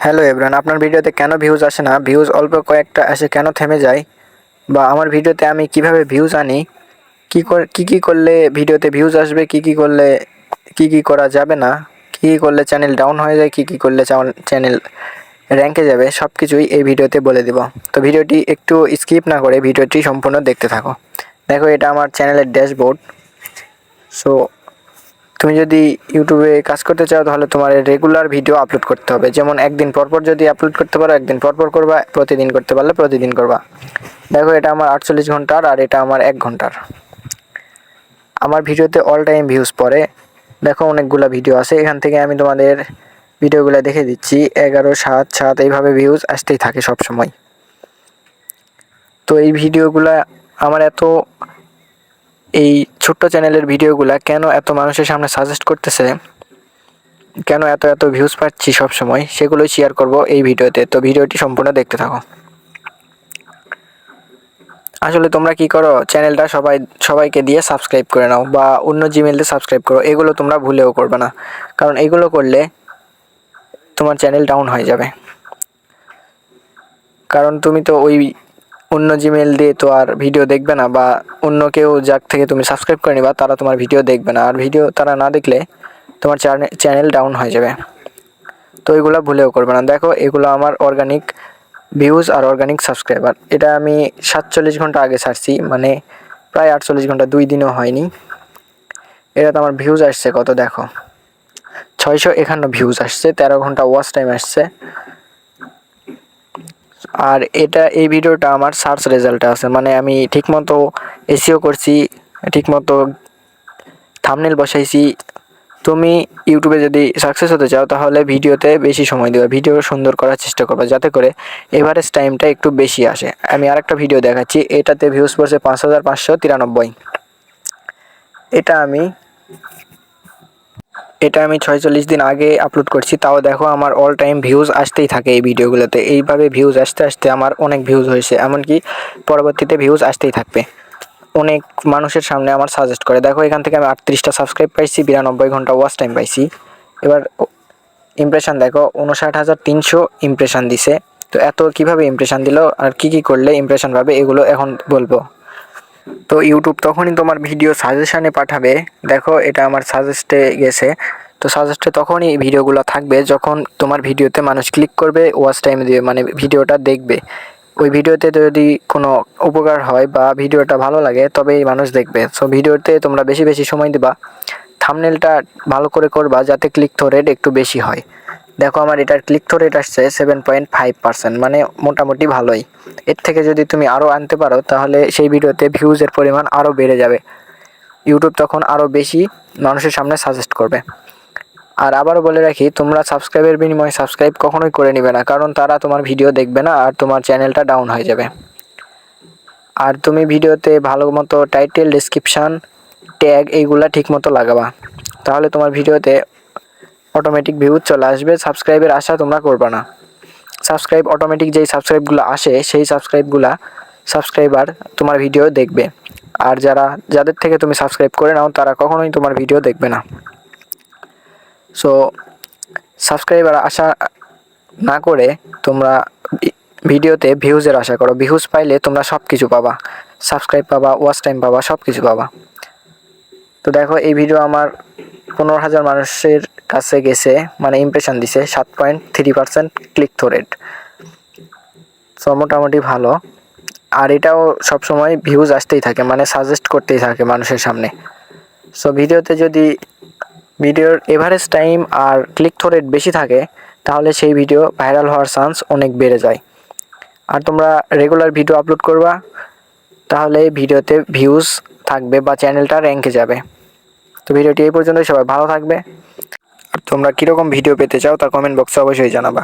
Hello everyone আপনার ভিডিওতে কেন ভিউজ আসে না? ভিউজ অল্প কয়েকটা আসে কেন থেমে যায়? বা আমার ভিডিওতে আমি কীভাবে ভিউজ আনি? কী কী কী করলে ভিডিওতে ভিউজ আসবে? কী কী করলে কী কী করা যাবে না? কী কী করলে চ্যানেল ডাউন হয়ে যায়? কী কী করলে চ্যানেল র্যাঙ্কে যাবে? সব কিছুই এই ভিডিওতে বলে দিব। তো ভিডিওটি একটু স্কিপ না করে ভিডিওটি সম্পূর্ণ দেখতে থাকো। দেখো এটা আমার চ্যানেলের ড্যাশবোর্ড সো তুমি যদি ইউটিউবে কাজ করতে চাও, তাহলে তোমার রেগুলার ভিডিও আপলোড করতে হবে। যেমন একদিন পরপর যদি আপলোড করতে পারো, একদিন পরপর করবা, প্রতিদিন করতে পারলে প্রতিদিন করবা। দেখো, এটা আমার আটচল্লিশ ঘণ্টার আর এটা আমার এক ঘণ্টার। আমার ভিডিওতে অল টাইম ভিউজ পড়ে। দেখো, অনেকগুলো ভিডিও আছে। এখান থেকে আমি তোমাদের ভিডিওগুলো দেখে দিচ্ছি। এগারো, সাত সাত, এইভাবে ভিউজ আসতেই থাকে সব সময় তো এই ভিডিওগুলো আমার এত এই ছোট্ট চ্যানেলের ভিডিওগুলা কেন এত মানুষের সামনে সাজেস্ট করতেছে? কেন এত এত ভিউজ পাচ্ছি সব সময় সেগুলোই শেয়ার করব এই ভিডিওতে। তো ভিডিওটি সম্পূর্ণ দেখতে থাকো। আসলে তোমরা কি করো? চ্যানেলটা সবাই, সবাইকে দিয়ে সাবস্ক্রাইব করে নাও বা অন্য জিমেলতে সাবস্ক্রাইব করো। এগুলো তোমরা ভুলেও করবে না। কারণ এগুলো করলে তোমার চ্যানেল ডাউন হয়ে যাবে। কারণ তুমি তো ওই অন্য জিমেল দিয়ে তো আর ভিডিও দেখবে না বা অন্য কেউ যার থেকে তুমি সাবস্ক্রাইব করে নিবা, তারা তোমার ভিডিও দেখবে না। আর ভিডিও তারা না দেখলে তোমার চ্যানেল ডাউন হয়ে যাবে। তো এগুলো ভুলেও করবে না। দেখো, এগুলো আমার অর্গানিক ভিউজ আর অর্গানিক সাবস্ক্রাইবার এটা আমি সাতচল্লিশ ঘণ্টা আগে ছাড়ছি মানে প্রায় আটচল্লিশ ঘণ্টা, দুই দিনও হয়নি। এটা তো আমার ভিউজ আসছে কত, দেখো। ছয়শো একান্ন ভিউজ আসছে, তেরো ঘণ্টা ওয়াচ টাইম আসছে। আর এটা, এই ভিডিওটা আমার সার্চ রেজাল্টে আছে। মানে আমি ঠিকমতো এসিও করছি, ঠিকমতো থামনেল বসাইছি। তুমি ইউটিউবে যদি সাকসেস হতে চাও, তাহলে ভিডিওতে বেশি সময় দেবে ভিডিও সুন্দর করার চেষ্টা করবে, যাতে করে এভারেজ টাইমটা একটু বেশি আসে। আমি আরেকটা ভিডিও দেখাচ্ছি, এটাতে ভিউজ পড়ছে পাঁচ হাজার পাঁচশো তিরানব্বই। এটা আমি এটা আমি ছয়চল্লিশ দিন আগে আপলোড করছি, তাও দেখো আমার অল টাইম ভিউজ আসতেই থাকে এই ভিডিওগুলোতে এইভাবে ভিউজ আসতে আসতে আমার অনেক ভিউজ হয়েছে, এমনকি পরবর্তীতে ভিউজ আসতেই থাকবে। অনেক মানুষের সামনে আমার সাজেস্ট করে, দেখো এখান থেকে আমি আটত্রিশটা সাবস্ক্রাইব পাইছি, বিরানব্বই ঘণ্টা ওয়াচ টাইম পাইছি। এবার ইমপ্রেশান দেখো উনষাট হাজার তিনশো ইমপ্রেশান দিছে। তো এত কীভাবে ইমপ্রেশান দিল, আর কি কি করলে ইমপ্রেশান পাবে, এগুলো এখন বলব। তো ইউটিউব তখনই তোমার ভিডিও সাজেশানে পাঠাবে। দেখো, এটা আমার সাজেস্টে গেছে। তো সাজেস্টে তখনই ভিডিওগুলো থাকবে, যখন তোমার ভিডিওতে মানুষ ক্লিক করবে ওয়াচ টাইম দিয়ে মানে ভিডিওটা দেখবে। ওই ভিডিওতে যদি কোনো উপকার হয় বা ভিডিওটা ভালো লাগে, তবেই মানুষ দেখবে। সো ভিডিওতে তোমরা বেশি বেশি সময় দিবা। থামনেলটা ভালো করে করবা, যাতে ক্লিক থ্রো রেট একটু বেশি হয়। দেখো আমার এটার ক্লিক থ্রো রেট আসছে সেভেন পয়েন্ট ফাইভ পার্সেন্ট মানে মোটামুটি ভালোই। এর থেকে যদি তুমি আরও আনতে পারো, তাহলে সেই ভিডিওতে ভিউজের পরিমাণ আরও বেড়ে যাবে। ইউটিউব তখন আরও বেশি মানুষের সামনে সাজেস্ট করবে। আর আবারও বলে রাখি, তোমরা সাবস্ক্রাইবের বিনিময়ে সাবস্ক্রাইব কখনোই করে নিবে না, কারণ তারা তোমার ভিডিও দেখবে না আর তোমার চ্যানেলটা ডাউন হয়ে যাবে। আর তুমি ভিডিওতে ভালো মতো টাইটেল ডিসক্রিপশান ট্যাগ এইগুলা ঠিক মতো লাগাবা। তাহলে তোমার ভিডিওতে অটোমেটিক ভিউজ চলে আসবে। সাবস্ক্রাইবের আশা তোমরা করবে না। সাবস্ক্রাইব অটোমেটিক যেই সাবস্ক্রাইবগুলো আসে, সেই সাবস্ক্রাইবগুলা সাবস্ক্রাইবার তোমার ভিডিও দেখবে। আর যারা, যাদের থেকে তুমি সাবস্ক্রাইব করে নাও, তারা কখনোই তোমার ভিডিও দেখবে না। সো সাবস্ক্রাইবার আশা না করে তোমরা ভিডিওতে ভিউজের আশা করো। ভিউজ পাইলে তোমরা সব কিছু পাবা। সাবস্ক্রাইব পাবা ওয়াচ টাইম পাবা সব কিছু পাবা। তো দেখো, এই ভিডিও আমার পনেরো হাজার মানুষের কাছে গেছে মানে ইমপ্রেশন দিছে, সাত point three percent click through rate so মোটামুটি ভালো। আর এটাও সবসময় ভিউজ আসতেই থাকে মানে সাজেস্ট করতেই থাকে মানুষের সামনে। সো ভিডিওতে যদি ভিডিওর এভারেজ টাইম আর ক্লিক থ্রো রেট বেশি থাকে, তাহলে সেই ভিডিও ভাইরাল হওয়ার চান্স অনেক বেড়ে যায়। আর তোমরা রেগুলার ভিডিও আপলোড করবা, তাহলে ভিডিওতে ভিউজ থাকবে বা চ্যানেলটা র্যাঙ্কে যাবে। তো ভিডিওটি এই পর্যন্তই, সবাই ভালো থাকবে। আর তোমরা কীরকম ভিডিও পেতে চাও তা কমেন্ট বক্সে অবশ্যই জানাবা।